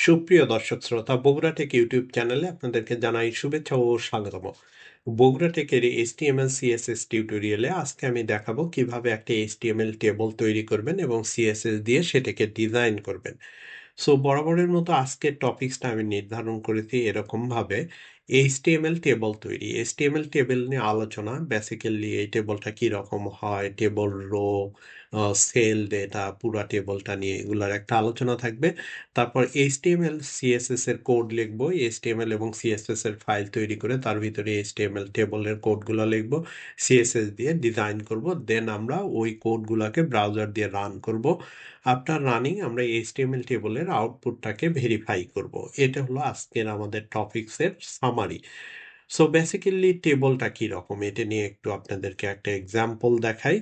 সুপ্রিয় দর্শক শ্রোতা, বগুড়া টেক ইউটিউব চ্যানেলে আপনাদেরকে জানাই শুভেচ্ছা ও স্বাগতম। বগুড়া টেকের এইচটিএমএল সিএসএস টিউটোরিয়ালে আজকে আমি দেখাবো কীভাবে একটা এইচটিএমএল টেবল তৈরি করবেন এবং সিএসএস দিয়ে সেটাকে ডিজাইন করবেন। সো, বরাবরের মতো আজকের টপিকসটা আমি নির্ধারণ করেছি এরকমভাবে। এইচটিএমএল টেবল তৈরি। এইচটিএমএল টেবিল নিয়ে আলোচনা বেসিক্যালি এই টেবলটা কীরকম হয়, টেবল রো সেল ডেটা পুরা টেবলটা নিয়ে এগুলার একটা আলোচনা থাকবে। তারপর এইচটিএমএল, সিএসএস এর কোড লিখব। এইচটিএমএল এবং সিএসএস এর ফাইল তৈরি করে তার ভিতরে এইচটিএমএল টেবলের কোডগুলো লিখব। সিএসএস দিয়ে ডিজাইন করব। দেন আমরা ওই কোডগুলোকে ব্রাউজার দিয়ে রান করব। আফটার রানিং আমরা এইচটিএমএল টেবলের আউটপুটটাকে ভেরিফাই করব। এটা হলো আজকের আমাদের টপিক্সের সামারি। সো বেসিক্যালি টেবলটা কীরকম? এটা নিয়ে একটু আপনাদেরকে একটা এক্সাম্পল দেখাই।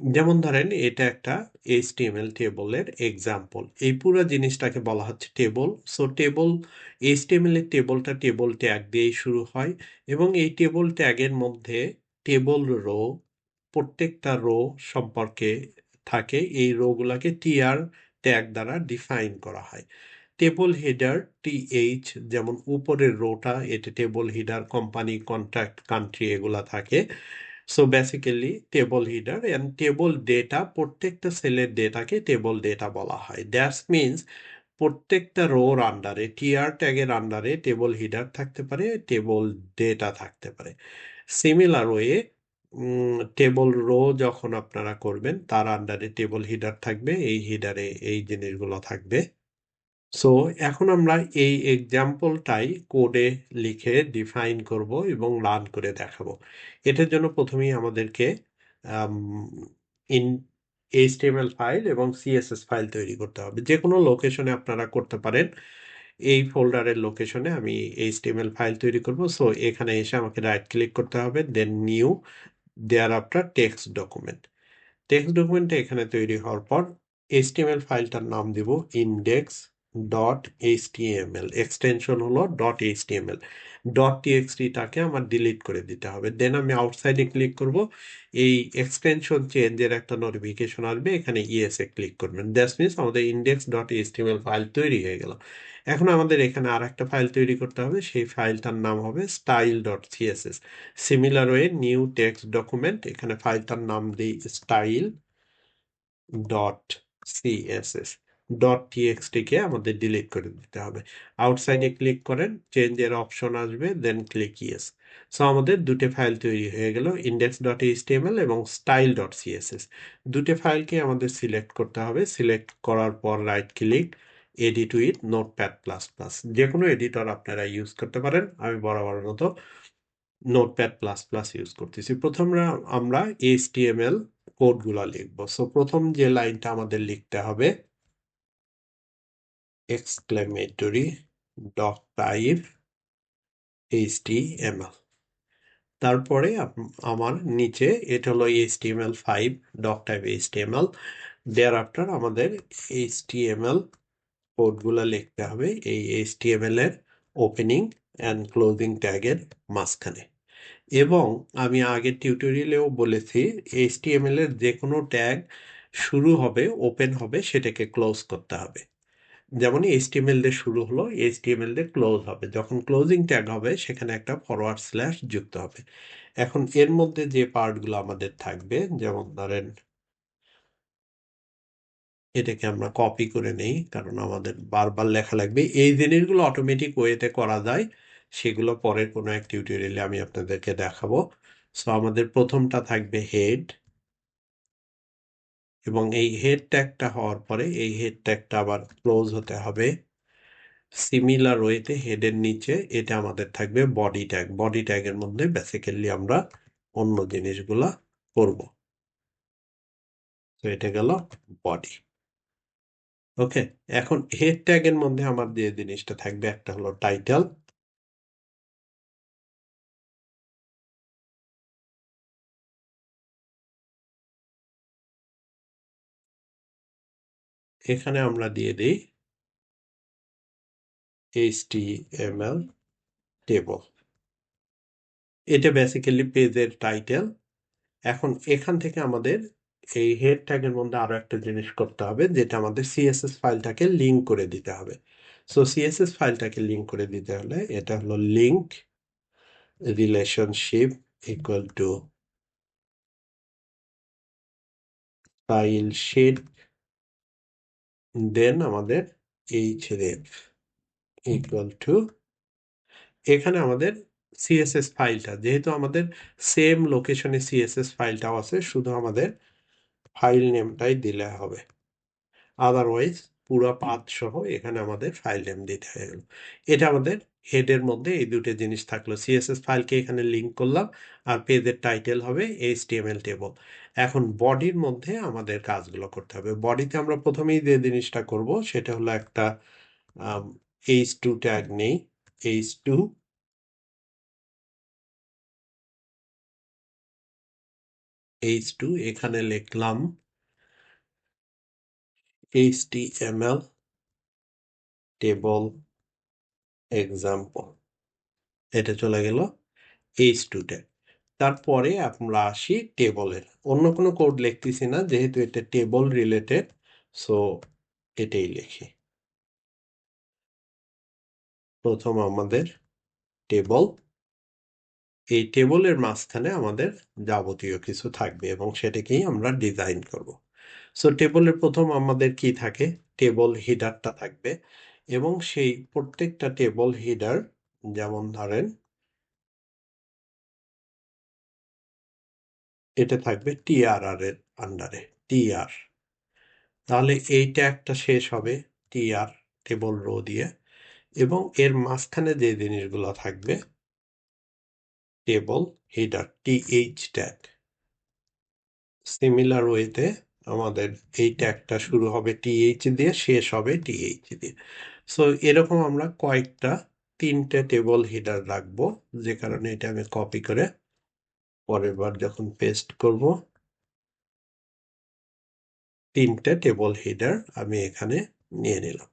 যেমন ধরেন, এটা একটা এইচটিএমএল টেবলের এক্সাম্পল এই পুরো জিনিসটাকে বলা হচ্ছে টেবল সো টেবল এইচটিএমএল এর টেবলটা টেবল ট্যাগ দিয়েই শুরু হয় এবং এই টেবল ট্যাগের মধ্যে টেবল রো প্রত্যেকটা রো সম্পর্কে থাকে। এই রোগুলাকে টিআর ট্যাগ দ্বারা ডিফাইন করা হয়। টেবল হেডার টিএইচ যেমন উপরের রোটা এটা table header company contract country এগুলা থাকে। So basically table header and table data প্রত্যেকটা সেলের ডেটাকে টেবল ডেটা বলা হয়। দ্যাটস মিনস প্রত্যেকটা রোর আন্ডারে টিআর ট্যাগের আন্ডারে টেবল হিডার থাকতে পারে টেবল ডেটা থাকতে পারে। সিমিলার ওয়ে টেবল রো যখন আপনারা করবেন, তার আন্ডারে টেবল হিডার থাকবে, এই হিডারে এই জিনিসগুলো থাকবে। সো এখন আমরা এই এক্সাম্পলটাই কোডে লিখে ডিফাইন করব এবং রান করে দেখাবো। এটার জন্য প্রথমেই আমাদেরকে ইন এইচটিএমএল ফাইল এবং সিএসএস ফাইল তৈরি করতে হবে। যে কোনো লোকেশনে আপনারা করতে পারেন, এই ফোল্ডারের লোকেশনে আমি এইচটিএমএল ফাইল তৈরি করব। সো এখানে এসে আমাকে রাইট ক্লিক করতে হবে then new there after text document text ডকুমেন্টটা এখানে তৈরি হওয়ার পর এইচটিএমএল ফাইলটার নাম দিব ইন্ডেক্স ডট এইচটিএমএল এক্সটেনশন হলো ডট এইচটিএমএল ডট টিএক্সটিটাকে আমার ডিলিট করে দিতে হবে। দেন আমি আউটসাইডে ক্লিক করব। এই এক্সটেনশন চেঞ্জের একটা নোটিফিকেশন আসবে, এখানে ইএসএ ক্লিক করবেন। দ্যাটস মিনস আমাদের ইন্ডেক্স ডট এইচটিএমএল ফাইল তৈরি হয়ে গেল। এখন আমাদের এখানে আর একটা ফাইল তৈরি করতে হবে, সেই ফাইলটার নাম হবে style dot CSS similar way new text document এখানে ফাইলটার নাম দিই স্টাইল ডট সিএসএস ডট টিএক্সটিকে আমাদের ডিলিট করে দিতে হবে। আউটসাইডে ক্লিক করেন চেঞ্জের অপশন আসবে দেন ক্লিক ইয়েস সো আমাদের দুটো ফাইল তৈরি হয়ে গেল ইন্ডেক্স ডট এইচটিএমএল এবং স্টাইল ডট সিএসএস দুটো ফাইলকে আমাদের সিলেক্ট করতে হবে সিলেক্ট করার পর right click edit with Notepad plus plus যে কোনো এডিটর আপনারা ইউজ করতে পারেন, আমি বরাবর মতো নোটপ্যাড প্লাস প্লাস ইউজ করতেছি। প্রথম আমরা এইচটিএমএল কোডগুলো লিখব। সো প্রথম যে লাইনটা আমাদের লিখতে হবে exclamatory dot type html তারপরে আমার নিচে এটা হলো html five doc type html there after আমাদের html কোডগুলো লিখতে হবে এই html এর ওপেনিং অ্যান্ড ক্লোজিং ট্যাগের মাঝখানে। এবং আমি আগের টিউটোরিয়ালেও বলেছি html এর যে কোনো ট্যাগ শুরু হবে ওপেন হবে, সেটাকে ক্লোজ করতে হবে। যেমন এইচটিএমএল দিয়ে শুরু হলো এইচটিএমএল দিয়ে ক্লোজ হবে। যখন ক্লোজিং ট্যাগ হবে, সেখানে একটা ফরওয়ার্ড স্ল্যাশ যুক্ত হবে। এখন এর মধ্যে যে পার্টগুলো আমাদের থাকবে, যেমন ধরেন এটাকে আমরা কপি করে নেই, কারণ আমাদের বারবার লেখা লাগবে। এই জিনিসগুলো অটোমেটিক ওয়েতে করা যায়, সেগুলো পরের কোনো এক টিউটোরিয়ালে আমি আপনাদেরকে দেখাবো। সো আমাদের প্রথমটা থাকবে হেড এবং এই হেড ট্যাগটা হওয়ার পরে এই হেড ট্যাগটা আবার ক্লোজ হতে হবে। সিমিলার ওয়েতে হেডের নিচে এটা আমাদের থাকবে বডি ট্যাগ বডি ট্যাগের মধ্যে বেসিক্যালি আমরা অন্য জিনিসগুলা করব। তো এটা গেল বডি ওকে এখন হেড ট্যাগের মধ্যে আমার যে জিনিসটা থাকবে, একটা হলো টাইটেল এখানে আমরা দিয়ে দিই HTML টেবল এটা বেসিক্যালি পেজের টাইটেল এখন এখান থেকে আমাদের এই হেড ট্যাগের মধ্যে আরও একটা জিনিস করতে হবে, যেটা আমাদের সিএসএস ফাইলটাকে লিঙ্ক করে দিতে হবে। সো সিএসএস ফাইলটাকে লিঙ্ক করে দিতে হলে এটা হলো link relationship equal to file sheet then আমাদের এইচ রেফ ইকুয়াল টু এখানে আমাদের সিএসএস ফাইলটা যেহেতু আমাদের সেম লোকেশনে সিএসএস ফাইলটাও আছে, শুধু আমাদের ফাইল নেমটাই দিলে হবে। আদারওয়াইজ পুরো পাথ সহ এখানে আমাদের ফাইল নেম দিতে হবে। এটা আমাদের হেডের মধ্যে এই দুটো জিনিস থাকল। সিএসএস ফাইলকে এখানে লিঙ্ক করলাম, আর পেজের টাইটেল হবে এইচটিএমএল টেবল এখন বডির মধ্যে আমাদের কাজগুলো করতে হবে। বডিতে আমরা প্রথমেই যে জিনিসটা করব, সেটা হলো একটা এইচ টু ট্যাগ নেই। এইচ টু এইচ টু এখানে লিখলাম এইচটিএমএল টেবল এক্সাম্পল এটা চলে গেল এইচ টু ট্যাগ তারপরে আমরা আসি টেবলের অন্য কোনো কোড লিখতেছি না, যেহেতু এটা টেবল রিলেটেড সো এটাই লিখি। প্রথম আমাদের টেবল এই টেবলের মাঝখানে আমাদের যাবতীয় কিছু থাকবে এবং সেটাকেই আমরা ডিজাইন করব। সো টেবলের প্রথম আমাদের কি থাকে? টেবল হিডারটা থাকবে। এবং সেই প্রত্যেকটা টেবল হিডার যেমন ধরেন, এটা থাকবে টিআরআর এর আন্ডারে টিআর তাহলে এইটা একটা শেষ হবে টিআর টেবল রো দিয়ে এবং এর মাঝখানে যে জিনিসগুলো থাকবে table header TH tag similar ওয়েতে আমাদের এই ট্যাগটা শুরু হবে টিএইচ দিয়ে, শেষ হবে টিএইচ দিয়ে। সো এরকম আমরা কয়েকটা তিনটে টেবল হিডার রাখব, যে কারণে এটা আমি কপি করে পরের বার যখন পেস্ট করব, তিনটে টেবল হিডার আমি এখানে নিয়ে নিলাম।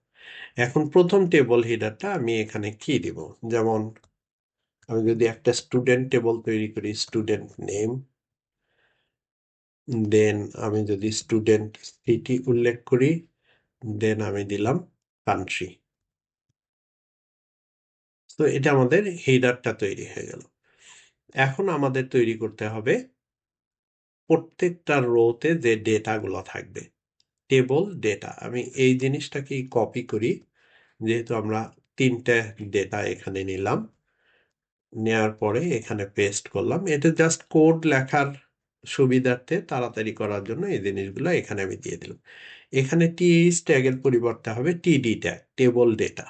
এখন প্রথম টেবল হিডারটা আমি এখানে কি দিব? যেমন, আমি যদি একটা স্টুডেন্ট টেবল তৈরি করি স্টুডেন্ট নেম দেন আমি যদি স্টুডেন্ট সিটি উল্লেখ করি দেন আমি দিলাম কান্ট্রি তো এটা আমাদের হেডারটা তৈরি হয়ে গেল। এখন আমাদের তৈরি করতে হবে প্রত্যেকটা রোতে যে ডেটাগুলো থাকবে টেবল ডেটা আমি এই জিনিসটাকেই কপি করি, যেহেতু আমরা তিনটে ডেটা এখানে নিলাম নেওয়ার পরে এখানে পেস্ট করলাম। এটা জাস্ট কোড লেখার সুবিধার্থে তাড়াতাড়ি করার জন্য এই জিনিসগুলো এখানে আমি দিয়ে দিলাম। এখানে টিএইচ ট্যাগের পরিবর্তে হবে টিডি ট্যাগ টেবল ডেটা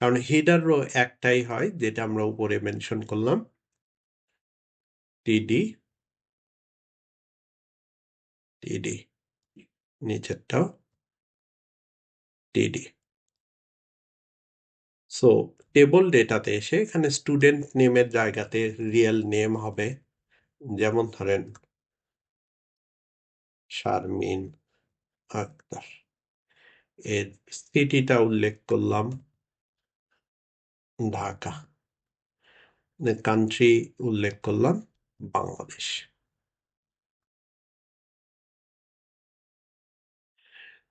কারণ হিডার রো একটাই হয়, যেটা আমরা উপরে মেনশন করলাম। টিডি টিডি নিচেরটাও টিডি সো টেবল ডেটাতে এসে এখানে স্টুডেন্ট নেমের জায়গাতে রিয়েল নেম হবে। যেমন ধরেন, শারমিন আক্তার। এর সিটিটা উল্লেখ করলাম। ঢাকা। কান্ট্রি উল্লেখ করলাম বাংলাদেশ।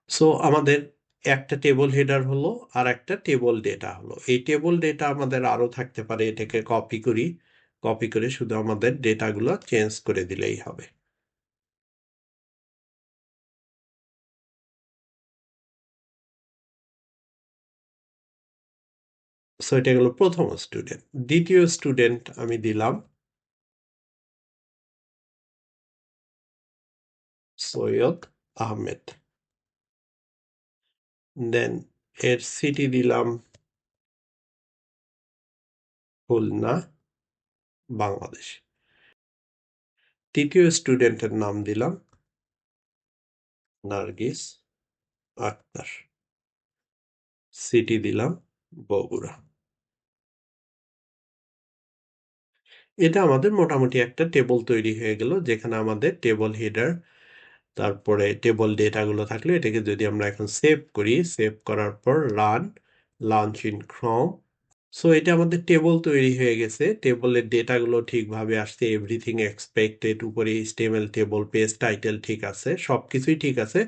সো আমাদের একটা টেবল হেডার হলো আর একটা টেবল ডেটা হলো। এই টেবল ডেটা আমাদের আরও থাকতে পারে, এটাকে কপি করি। কপি করে শুধু আমাদের ডেটাগুলো চেঞ্জ করে দিলেই হবে। সো এটা গেল প্রথম স্টুডেন্ট দ্বিতীয় স্টুডেন্ট আমি দিলাম। সৈয়দ আহমেদ। দেন এর সিটি দিলাম খুলনা, বাংলাদেশ। তৃতীয় স্টুডেন্টের নাম দিলাম নার্গিস আক্তার। সিটি দিলাম বগুড়া। এটা আমাদের মোটামুটি একটা টেবল তৈরি হয়ে গেল, যেখানে আমাদের টেবল হেডার তারপরে টেবল ডেটাগুলো থাকলে এটাকে যদি আমরা এখন সেভ করি সেভ করার পর run launch in Chrome so এটা আমাদের টেবল তৈরি হয়ে গেছে। টেবলের ডেটাগুলো ঠিকভাবে আসছে এভরিথিং এক্সপেক্টেড উপরে স্টেমেল টেবল পেজ টাইটেল ঠিক আছে সব কিছুই ঠিক আছে,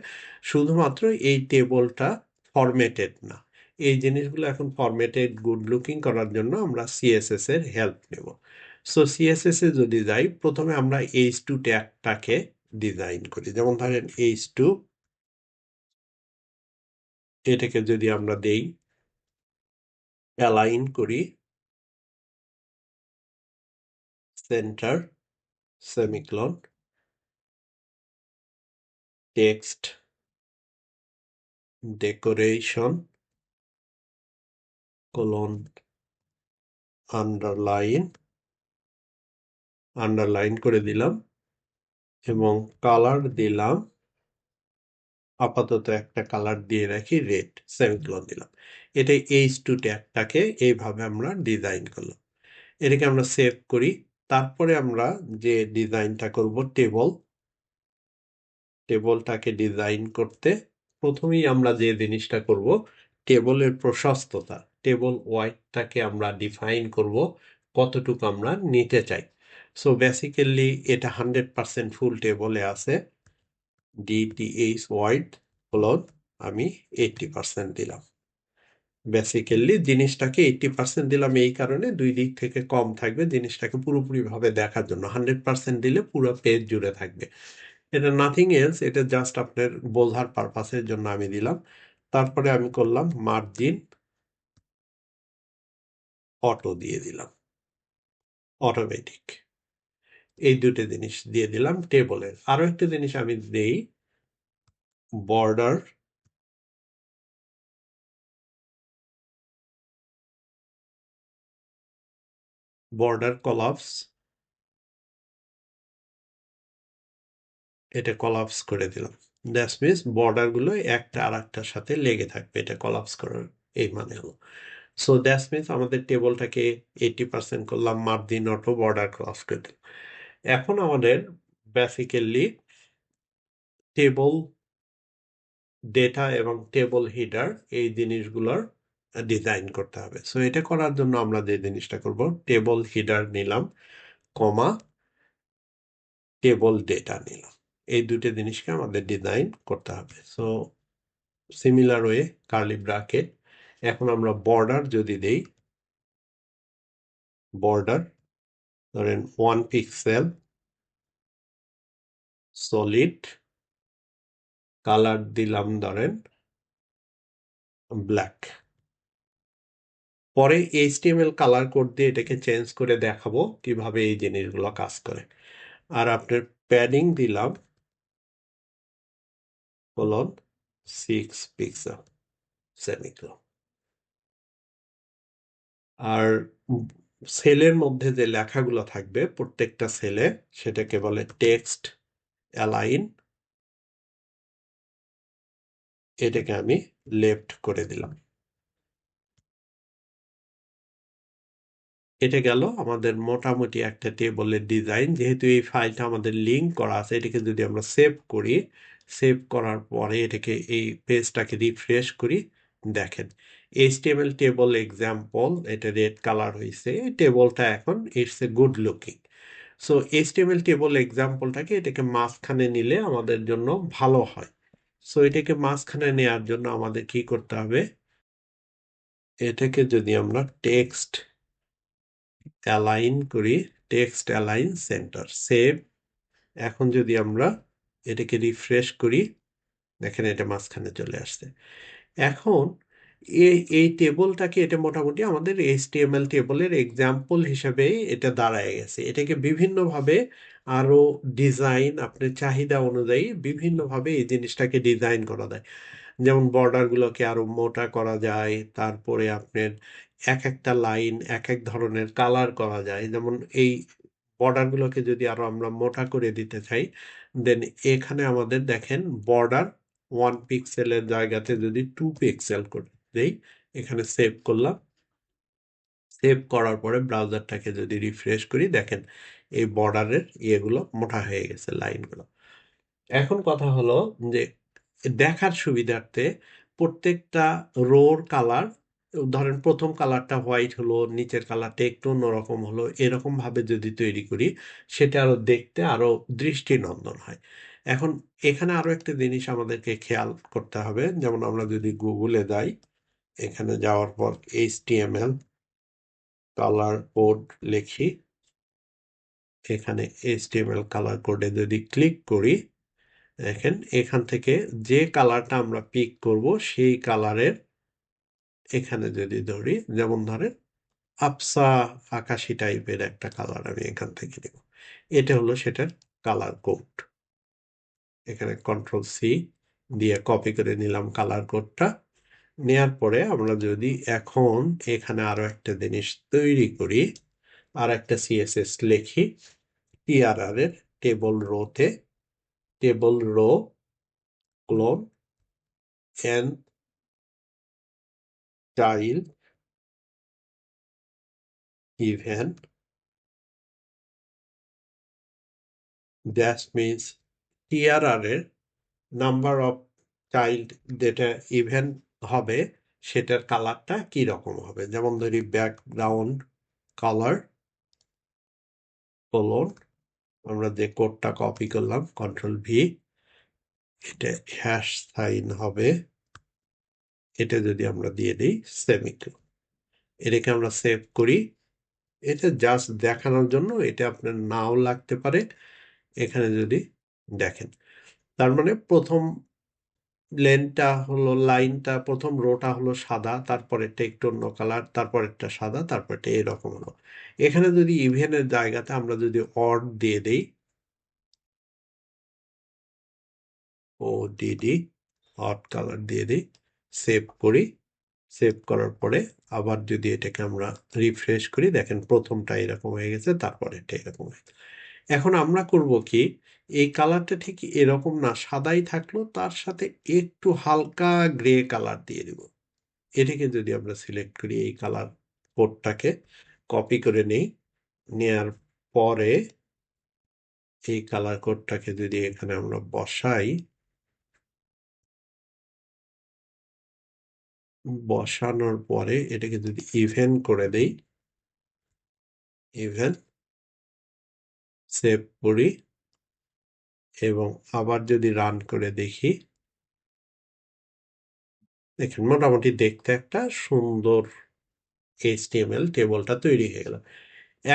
শুধুমাত্র এই টেবলটা ফরম্যাটেড না। এই জিনিসগুলো এখন ফরম্যাটেড গুড লুকিং করার জন্য আমরা সিএসএস এর হেল্প নেব। সো এ যদি যাই, প্রথমে আমরা এইচ টু ট্যাগটাকে ডিজাইন করি। যেমন ধরেন এইচ টু এটাকে যদি আমরা দেই অ্যালাইন করি center semicolon text decoration colon underline underline করে দিলাম এবং কালার দিলাম। আপাতত একটা কালার দিয়ে রাখি রেড সেমিক্লন দিলাম। এটা এইচ টু ট্যাগটাকে এইভাবে আমরা ডিজাইন করলাম। এটাকে আমরা সেভ করি। তারপরে আমরা যে ডিজাইনটা করব টেবল টেবলটাকে ডিজাইন করতে প্রথমেই আমরা যে জিনিসটা করব টেবলের প্রশস্ততা টেবল ওয়াইডটাকে আমরা ডিফাইন করব, কতটুকু আমরা নিতে চাই। সো বেসিক্যালি এটা হান্ড্রেড পার্সেন্ট ফুল টেবলে আছে। ডিটিএইচ ওয়াইড হলো আমি এইটটি পার্সেন্ট দিলাম। বেসিক্যালি জিনিসটাকে এইটটি পার্সেন্ট দিলাম এই কারণে দুই দিক থেকে কম থাকবে জিনিসটাকে পুরোপুরিভাবে দেখার জন্য। হান্ড্রেড পার্সেন্ট দিলে পুরো পেজ জুড়ে থাকবে। এটা নাথিং এলস এটা জাস্ট আপনার বোঝার পারপাসের জন্য আমি দিলাম। তারপরে আমি করলাম মার্জিন অটো দিয়ে দিলাম। অটোমেটিক এই দুটো জিনিস দিয়ে দিলাম টেবলের আরও একটা জিনিস আমি দেই বর্ডার বর্ডার কলাপস এটা কলাপস করে দিলাম। দ্যাটস মিনস বর্ডারগুলো একটা আর একটার সাথে লেগে থাকবে, এটা কলাপস করার এই মানে হলো। সো দ্যাটস মিনস আমাদের টেবলটাকে এইটি পার্সেন্ট করলাম মার্জিন অটো বর্ডার ক্রস করে দিলাম। এখন আমাদের বেসিক্যালি টেবল ডেটা এবং টেবল হিডার এই জিনিসগুলোর ডিজাইন করতে হবে। সো এটা করার জন্য আমরা যে জিনিসটা করব টেবল হিডার নিলাম কমা টেবল ডেটা নিলাম। এই দুটো জিনিসকে আমাদের ডিজাইন করতে হবে। So similar way curly bracket এখন আমরা বর্ডার যদি দেই বর্ডার ধরেন ওয়ান পিক্সেল সলিড কালার দিলাম ধরেন ব্ল্যাক পরে এইচটিএমএল কালার কোড দিয়ে এটাকে চেঞ্জ করে দেখাবো কীভাবে এই জিনিসগুলো কাজ করে। আর আপনার প্যাডিং দিলাম colon সিক্স পিক্সেল সেমিক্লন আর সেলের মধ্যে যে লেখাগুলো থাকবে, প্রত্যেকটা সেলে সেটাকে বলে টেক্সট অ্যালাইন এটাকে আমি লেফট করে দিলাম। এটা গেল আমাদের মোটামুটি একটা টেবলের ডিজাইন যেহেতু এই ফাইলটা আমাদের লিঙ্ক করা আছে, এটাকে যদি আমরা সেভ করি সেভ করার পরে এটাকে এই পেজটাকে রিফ্রেশ করি দেখেন এইচটিএমএল টেবল এক্সাম্পল এটা রেড কালার হয়েছে টেবলটা এখন it's a good looking so HTML table এক্সাম্পলটাকে এটাকে মাঝখানে নিলে আমাদের জন্য ভালো হয়। সো এটাকে মাঝখানে নেওয়ার জন্য আমাদের কি করতে হবে? এটাকে যদি আমরা টেক্সট অ্যালাইন করি টেক্সট অ্যালাইন সেন্টার সেভ এখন যদি আমরা এটাকে রিফ্রেশ করি, দেখেন এটা মাঝখানে চলে আসছে। এখন এই টেবলটাকে এটা মোটামুটি আমাদের এইচটিএমএল টেবলের এক্সাম্পল হিসেবে এটা দাঁড়ায় গেছে। এটাকে বিভিন্নভাবে আরও ডিজাইন আপনার চাহিদা অনুযায়ী বিভিন্নভাবে এই জিনিসটাকে ডিজাইন করা যায়। যেমন বর্ডারগুলোকে আরও মোটা করা যায়, তারপরে আপনার এক একটা লাইন এক এক ধরনের কালার করা যায়। যেমন এই বর্ডারগুলোকে যদি আরও আমরা মোটা করে দিতে চাই দেন এখানে আমাদের দেখেন বর্ডার ওয়ান পিক্সেলের জায়গাতে যদি টু পিক্সেল করে দেই এখানে সেভ করলাম সেভ করার পরে ব্রাউজারটাকে যদি রিফ্রেশ করি দেখেন এই বর্ডারের ইয়েগুলো মোটা হয়ে গেছে লাইনগুলো এখন কথা হলো যে দেখার সুবিধার্থে প্রত্যেকটা রোর কালার ধরেন প্রথম কালারটা হোয়াইট হলো, নিচের কালারটা একটু অন্যরকম হলো। এরকমভাবে যদি তৈরি করি, সেটা আরও দেখতে আরও দৃষ্টিনন্দন হয়। এখন এখানে আরও একটা জিনিস আমাদেরকে খেয়াল করতে হবে। যেমন আমরা যদি গুগলে যাই, এখানে যাওয়ার পর HTML কালার কোড লিখি। এখানে HTML কালার কোডে যদি ক্লিক করি, দেখেন এখান থেকে যে কালারটা আমরা পিক করব সেই কালারের এখানে যদি ধরি যেমন ধরেন আফসা আকাশি টাইপের একটা কালার আমি এখান থেকে নেব এটা হলো সেটার কালার কোড এখানে কন্ট্রোল সি দিয়ে কপি করে নিলাম কালার কোডটা নেয়ার পরে আমরা যদি এখন এখানে আরও একটা জিনিস তৈরি করি, আর একটা সিএসএস লিখি টিআরআর এর table রোতে table row colon N child even that means TRR এর নাম্বার অফ চাইল্ড যেটা ইভেন্ট হবে, সেটার কালারটা কি রকম হবে? যেমন ধরি ব্যাকগ্রাউন্ড কালার কোলন আমরা যে কোডটা কপি করলাম কন্ট্রোল ভি এটা হ্যাশ সাইন হবে। এটা যদি আমরা দিয়ে দিই সেমিকো এটাকে আমরা সেভ করি। এটা জাস্ট দেখানোর জন্য এটা আপনার নাও লাগতে পারে। এখানে যদি দেখেন। তার মানে প্রথম লেনটা হলো, লাইনটা, প্রথম রোটা হলো সাদা, তারপরেরটা একটু অন্য কালার, তারপরেরটা সাদা তারপরটা এরকম হলো। এখানে যদি ইভেনের জায়গাতে আমরা যদি অড দিয়ে দিই, ও ডিডি অড কালার দিয়ে দিই, সেভ করি, সেভ করার পরে আবার যদি এটাকে আমরা রিফ্রেশ করি, দেখেন প্রথমটা এরকম হয়ে গেছে তারপরে এটা এরকম হয়ে এখন আমরা করব কি এই কালারটা ঠিক এরকম না, সাদাই থাকল তার সাথে একটু হালকা গ্রে কালার দিয়ে দেব। এটাকে যদি আমরা সিলেক্ট করি এই কালার কোডটাকে, কপি করে নেই, নেয়ার পরে এই কালার কোডটাকে যদি এখানে আমরা বসাই, বসানোর পরে এটাকে যদি ইভেন করে দেই ইভেন সেভ করি। এবং আবার যদি রান করে দেখি, দেখেন মোটামুটি দেখতে একটা সুন্দর এইচটিএমএল টেবলটা তৈরি হয়ে গেল।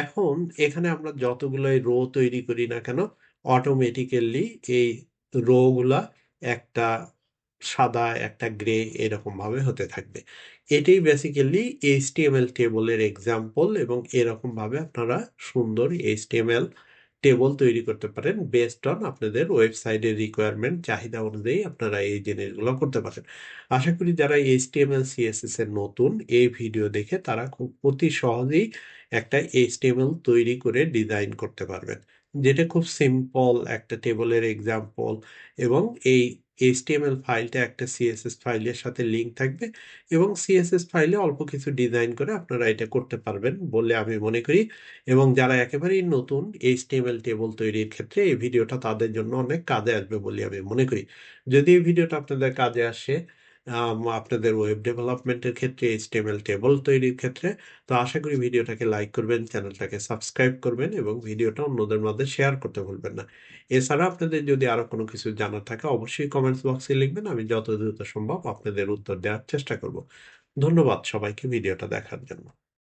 এখন এখানে আমরা যতগুলোই রো তৈরি করি না কেন অটোমেটিক্যালি এই রোগুলা একটা সাদা, একটা গ্রে এরকম ভাবে হতে থাকবে। এটাই বেসিক্যালি এইচটিএমএল টেবলের এক্সাম্পল এবং এরকম ভাবে আপনারা সুন্দর এইচটিএমএল টেবল তৈরি করতে পারেন বেসড অন আপনাদের ওয়েবসাইটের রিকোয়ারমেন্ট চাহিদা অনুযায়ী আপনারা এই জিনিসগুলো করতে পারেন। আশা করি যারা এইচটিএমএল সিএসএস এর নতুন এই ভিডিও দেখে তারা খুব অতি সহজেই একটা এইচটিএমএল তৈরি করে ডিজাইন করতে পারবেন। যেটা খুব সিম্পল একটা টেবলের এক্সাম্পল এবং এই এইচটিএমএল ফাইলটা একটা সিএসএস ফাইলের সাথে লিঙ্ক থাকবে এবং সিএসএস ফাইলে অল্প কিছু ডিজাইন করে আপনারা এটা করতে পারবেন বলে আমি মনে করি। এবং যারা একেবারেই নতুন এইচটিএমএল টেবল তৈরির ক্ষেত্রে এই ভিডিওটা তাদের জন্য অনেক কাজে আসবে বলে আমি মনে করি। যদি এই ভিডিওটা আপনাদের কাজে আসে আপনাদের ওয়েব ডেভেলপমেন্টের ক্ষেত্রে এইচটিএমএল টেবল তৈরির ক্ষেত্রে। তো আশা করি ভিডিওটাকে লাইক করবেন, চ্যানেলটাকে সাবস্ক্রাইব করবেন এবং ভিডিওটা অন্যদের মধ্যে শেয়ার করতে ভুলবেন না। এছাড়া আপনাদের যদি আরও কোনো কিছু জানার থাকে, অবশ্যই কমেন্টস বক্সে লিখবেন। আমি যত দ্রুত সম্ভব আপনাদের উত্তর দেওয়ার চেষ্টা করব। ধন্যবাদ সবাইকে ভিডিওটা দেখার জন্য।